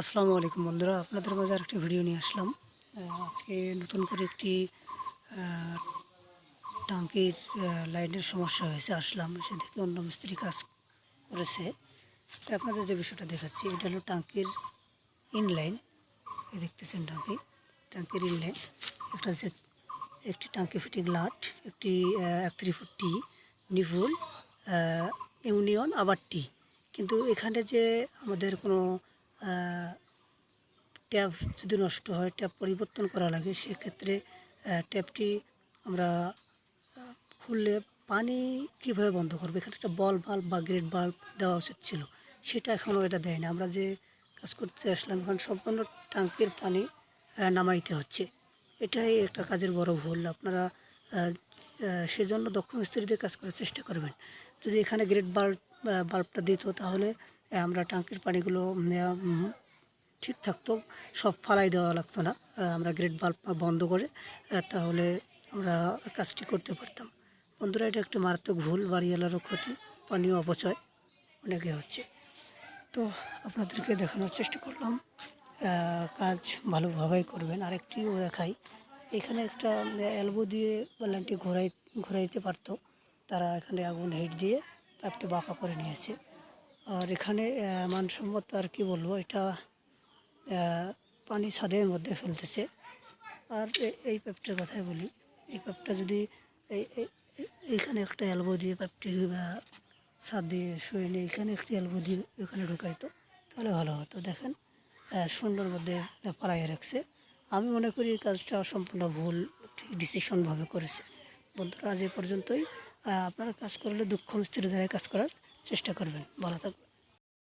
আসসালামু আলাইকুম বন্ধুরা, আপনাদের মাঝে আরেকটি ভিডিও নিয়ে আসলাম। আজকে নতুন করে একটি টাঙ্কির লাইনের সমস্যা হয়েছে, আসলাম। এসে দেখে অন্য মিস্ত্রি কাজ করেছে। তো আপনাদের যে বিষয়টা দেখাচ্ছি, এটা হলো টাঙ্কির ইনলাইন। এই দেখতেছেন টাঙ্কি টাঙ্কির ইনলাইন। একটা যে একটি টাঙ্কি ফিটিং লাট, একটি এক থ্রি ফুট টি নিফুল ইউনিয়ন আবার টি। কিন্তু এখানে যে আমাদের কোনো ট্যাপ যদি নষ্ট হয় ট্যাপ পরিবর্তন করা লাগে, সেক্ষেত্রে ট্যাপটি আমরা খুললে পানি কীভাবে বন্ধ করবে? এখানে একটা বল বাল্ব বা গ্রেড বাল্ব দেওয়া উচিত ছিল। সেটা এখনও এটা দেয় না। আমরা যে কাজ করতে আসলাম, এখন সম্পূর্ণ ট্যাঙ্কের পানি নামাইতে হচ্ছে। এটাই একটা কাজের বড় ভুল। আপনারা সেজন্য দক্ষ মিস্ত্রিদের কাজ করার চেষ্টা করবেন। যদি এখানে গ্রেড বাল্ব বাল্বটা দিত, তাহলে আমরা ট্যাঙ্কের পানিগুলো ঠিক থাকতো, সব ফালাই দেওয়া লাগতো না আমরা গ্রেড বাল্ব বন্ধ করে তাহলে আমরা কাজটি করতে পারতাম। বন্ধুরা, এটা একটা মারাত্মক ভুল, বাড়িওয়ালারও ক্ষতি, পানীয় অপচয় অনেকে হচ্ছে। তো আপনাদেরকে দেখানোর চেষ্টা করলাম কাজ ভালোভাবেই করবেন। আরেকটিও দেখাই, এখানে একটা অ্যালবো দিয়ে বাল্যানটি ঘোরাই, ঘোরাইতে পারতো, তারা এখানে আগুন হিট দিয়ে পাইপটি বাঁকা করে নিয়েছে। আর এখানে মানসম্মত আর কি বলব, এটা পানি ছাদের মধ্যে ফেলতেছে। আর এই পাইপটার কথাই বলি। এই পাইপটা যদি এই এই- এই- এইখানে একটা এলবো দিয়ে পাইপটি ছাদ দিয়ে শুয়ে নিয়ে এখানে একটি এলবো দিয়ে এখানে ঢুকাইতো, তাহলে ভালো হতো। দেখেন সুন্দর মধ্যে পাড়াই রাখছে। আমি মনে করি এই কাজটা সম্পূর্ণ ভুল ডিসিশনভাবে করেছে। বন্ধুরা, আজ এ পর্যন্তই। আপনারা কাজ করলে দুঃখ মিস্ত্রি দ্বারা কাজ করার চেষ্টা করবেন। ভালো থাকবেন।